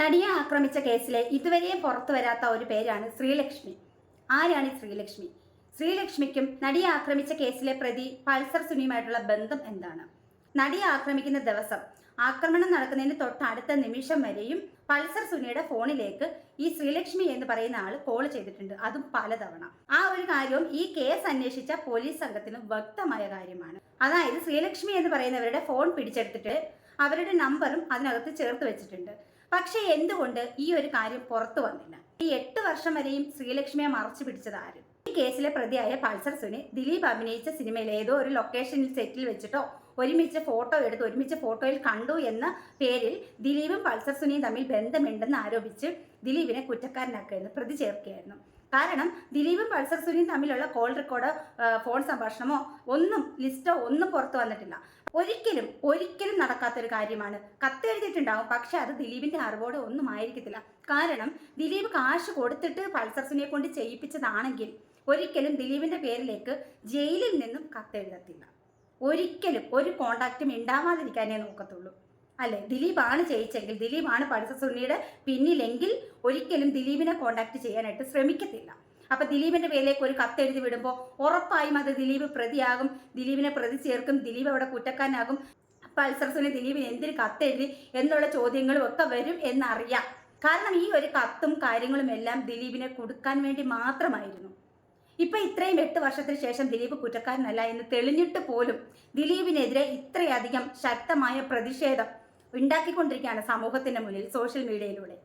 നടിയെ ആക്രമിച്ച കേസിലെ ഇതുവരെയും പുറത്തു വരാത്ത ഒരു പേരാണ് ശ്രീലക്ഷ്മി. ആരാണ് ശ്രീലക്ഷ്മി? ശ്രീലക്ഷ്മിക്കും നടിയെ ആക്രമിച്ച കേസിലെ പ്രതി പൾസർ സുനിയുമായിട്ടുള്ള ബന്ധം എന്താണ്? നടിയെ ആക്രമിക്കുന്ന ദിവസം ആക്രമണം നടക്കുന്നതിന് തൊട്ടടുത്ത നിമിഷം വരെയും പൾസർ സുനിയുടെ ഫോണിലേക്ക് ഈ ശ്രീലക്ഷ്മി എന്ന് പറയുന്ന ആൾ കോൾ ചെയ്തിട്ടുണ്ട്. അതും പലതവണ. ആ ഒരു കാര്യവും ഈ കേസ് അന്വേഷിച്ച പോലീസ് സംഘത്തിന് വ്യക്തമായ കാര്യമാണ്. അതായത് ശ്രീലക്ഷ്മി എന്ന് പറയുന്നവരുടെ ഫോൺ പിടിച്ചെടുത്തിട്ട് അവരുടെ നമ്പറും അതിനകത്ത് ചേർത്ത് വെച്ചിട്ടുണ്ട്. പക്ഷേ എന്തുകൊണ്ട് ഈ ഒരു കാര്യം പുറത്തു വന്നില്ല? ഈ എട്ട് വർഷം വരെയും ശ്രീലക്ഷ്മിയെ മറച്ചു പിടിച്ചത് ആരും? ഈ കേസിലെ പ്രതിയായ പൾസർ സുനി ദിലീപ് അഭിനയിച്ച സിനിമയിൽ ഏതോ ഒരു ലൊക്കേഷനിൽ സെറ്റിൽ വെച്ചിട്ടോ ഒരുമിച്ച് ഫോട്ടോ എടുത്ത് ഒരുമിച്ച് ഫോട്ടോയിൽ കണ്ടു എന്ന പേരിൽ ദിലീപും പൾസർ സുനിയും തമ്മിൽ ബന്ധമുണ്ടെന്ന് ആരോപിച്ച് ദിലീപിനെ കുറ്റക്കാരനാക്കുകയായിരുന്നു പ്രതി ചേർക്കുകയായിരുന്നു. കാരണം ദിലീപും പൾസർ സുനിയും തമ്മിലുള്ള കോൾ റെക്കോർഡ് ഫോൺ സംഭാഷണമോ ഒന്നും ലിസ്റ്റോ ഒന്നും പുറത്തു വന്നിട്ടില്ല. ഒരിക്കലും ഒരിക്കലും നടക്കാത്തൊരു കാര്യമാണ്. കത്തെഴുതിയിട്ടുണ്ടാവും പക്ഷെ അത് ദിലീപിന്റെ അറിവോടെ ഒന്നും ആയിരിക്കത്തില്ല. കാരണം ദിലീപ് കാശ് കൊടുത്തിട്ട് പൾസർ സുനിയെ കൊണ്ട് ചെയ്യിപ്പിച്ചതാണെങ്കിൽ ഒരിക്കലും ദിലീപിന്റെ പേരിലേക്ക് ജയിലിൽ നിന്നും കത്തെഴുതത്തില്ല ഒരിക്കലും ഒരു കോണ്ടാക്റ്റും ഉണ്ടാവാതിരിക്കാനേ നോക്കത്തുള്ളൂ. അല്ലെ? ദിലീപാണ് ചെയ്യിച്ചെങ്കിൽ ദിലീപാണ് പഠിച്ച സുനിയുടെ പിന്നിലെങ്കിൽ ഒരിക്കലും ദിലീപിനെ കോണ്ടാക്ട് ചെയ്യാനായിട്ട് ശ്രമിക്കത്തില്ല. അപ്പൊ ദിലീപിന്റെ പേരിലേക്ക് ഒരു കത്ത് എഴുതി വിടുമ്പോൾ ഉറപ്പായും അത് ദിലീപ് പ്രതിയാകും ദിലീപിനെ പ്രതി ചേർക്കും ദിലീപ് അവിടെ കുറ്റക്കാരനാകും. പൾസർ സുനി ദിലീപിന് എന്തിന് കത്ത് എഴുതി എന്നുള്ള ചോദ്യങ്ങളും ഒക്കെ വരും എന്നറിയാം. കാരണം ഈ ഒരു കത്തും കാര്യങ്ങളും എല്ലാം ദിലീപിനെ കൊടുക്കാൻ വേണ്ടി മാത്രമായിരുന്നു. ഇപ്പൊ ഇത്രയും എട്ട് വർഷത്തിന് ശേഷം ദിലീപ് കുറ്റക്കാരനല്ല എന്ന് തെളിഞ്ഞിട്ട് പോലും ദിലീപിനെതിരെ ഇത്രയധികം ശക്തമായ പ്രതിഷേധം ഉണ്ടാക്കിക്കൊണ്ടിരിക്കുകയാണ് സമൂഹത്തിന്റെ മുന്നിൽ സോഷ്യൽ മീഡിയയിലൂടെ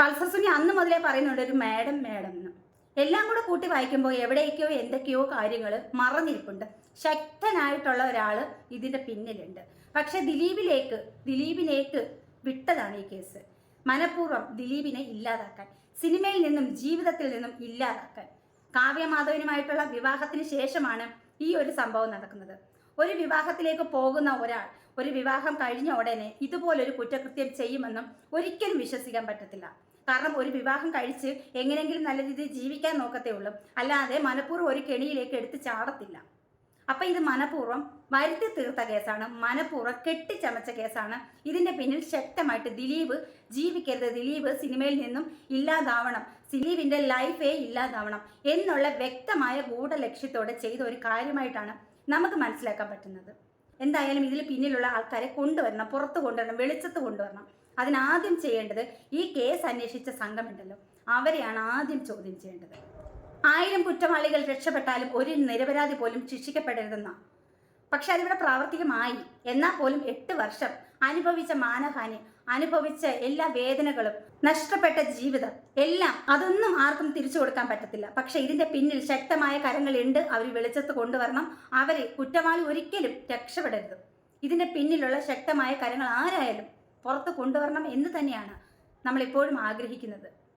പൾസർ സുനി അന്ന് മുതലേ പറയുന്നുണ്ട് ഒരു മാഡം മാഡം എന്ന് എല്ലാം കൂടെ കൂട്ടി വായിക്കുമ്പോൾ എവിടേക്കോ എന്തൊക്കെയോ കാര്യങ്ങൾ മറന്നിരിപ്പുണ്ട്. ശക്തനായിട്ടുള്ള ഒരാൾ ഇതിന്റെ പിന്നിലുണ്ട്. പക്ഷെ ദിലീപിലേക്ക് ദിലീപിലേക്ക് വിട്ടതാണ് ഈ കേസ്. മനഃപൂർവം ദിലീപിനെ ഇല്ലാതാക്കാൻ സിനിമയിൽ നിന്നും ജീവിതത്തിൽ നിന്നും ഇല്ലാതാക്കാൻ. കാവ്യമാധവനുമായിട്ടുള്ള വിവാഹത്തിന് ശേഷമാണ് ഈ ഒരു സംഭവം നടക്കുന്നത്. ഒരു വിവാഹത്തിലേക്ക് പോകുന്ന ഒരാൾ ഒരു വിവാഹം കഴിഞ്ഞ ഉടനെ ഇതുപോലൊരു കുറ്റകൃത്യം ചെയ്യുമെന്നും ഒരിക്കലും വിശ്വസിക്കാൻ പറ്റത്തില്ല. കാരണം ഒരു വിവാഹം കഴിച്ച് എങ്ങനെയെങ്കിലും നല്ല രീതിയിൽ ജീവിക്കാൻ നോക്കത്തേ ഉള്ളൂ. അല്ലാതെ മനഃപൂർവം ഒരു കെണിയിലേക്ക് എടുത്ത് ചാടത്തില്ല. അപ്പൊ ഇത് മനഃപൂർവം വരുത്തി തീർത്ത കേസാണ് മനഃപൂർവം കെട്ടിച്ചമച്ച കേസാണ്. ഇതിന്റെ പിന്നിൽ ശക്തമായിട്ട് ദിലീപ് ജീവിക്കരുത് ദിലീപ് സിനിമയിൽ നിന്നും ഇല്ലാതാവണം ദിലീപിന്റെ ലൈഫേ ഇല്ലാതാവണം എന്നുള്ള വ്യക്തമായ ഗൂഢലക്ഷ്യത്തോടെ ചെയ്ത ഒരു കാര്യമായിട്ടാണ് നമുക്ക് മനസ്സിലാക്കാൻ പറ്റുന്നത്. എന്തായാലും ഇതിൽ പിന്നിലുള്ള ആൾക്കാരെ കൊണ്ടുവരണം പുറത്ത് കൊണ്ടുവരണം വെളിച്ചത്ത് കൊണ്ടുവരണം. അതിനാദ്യം ചെയ്യേണ്ടത് ഈ കേസ് അന്വേഷിച്ച സംഘമുണ്ടല്ലോ അവരെയാണ് ആദ്യം ചോദ്യം ചെയ്യേണ്ടത്. ആയിരം കുറ്റവാളികൾ രക്ഷപ്പെട്ടാലും ഒരു നിരപരാധി പോലും ശിക്ഷിക്കപ്പെടരുതെന്ന. പക്ഷെ അതിവിടെ പ്രാവർത്തികമായി എന്നാൽ പോലും എട്ട് വർഷം അനുഭവിച്ച മാനഹാനി അനുഭവിച്ച എല്ലാ വേദനകളും നഷ്ടപ്പെട്ട ജീവിതം എല്ലാം അതൊന്നും ആർക്കും തിരിച്ചു കൊടുക്കാൻ പറ്റത്തില്ല. പക്ഷെ ഇതിന്റെ പിന്നിൽ ശക്തമായ കരങ്ങളുണ്ട്. അവർ വെളിച്ചത്ത് കൊണ്ടുവരണം. അവരെ കുറ്റവാളി ഒരിക്കലും രക്ഷപ്പെടരുത്. ഇതിന്റെ പിന്നിലുള്ള ശക്തമായ കരങ്ങൾ ആരായാലും പുറത്ത് കൊണ്ടുവരണം എന്ന് തന്നെയാണ് നമ്മളിപ്പോഴും ആഗ്രഹിക്കുന്നത്.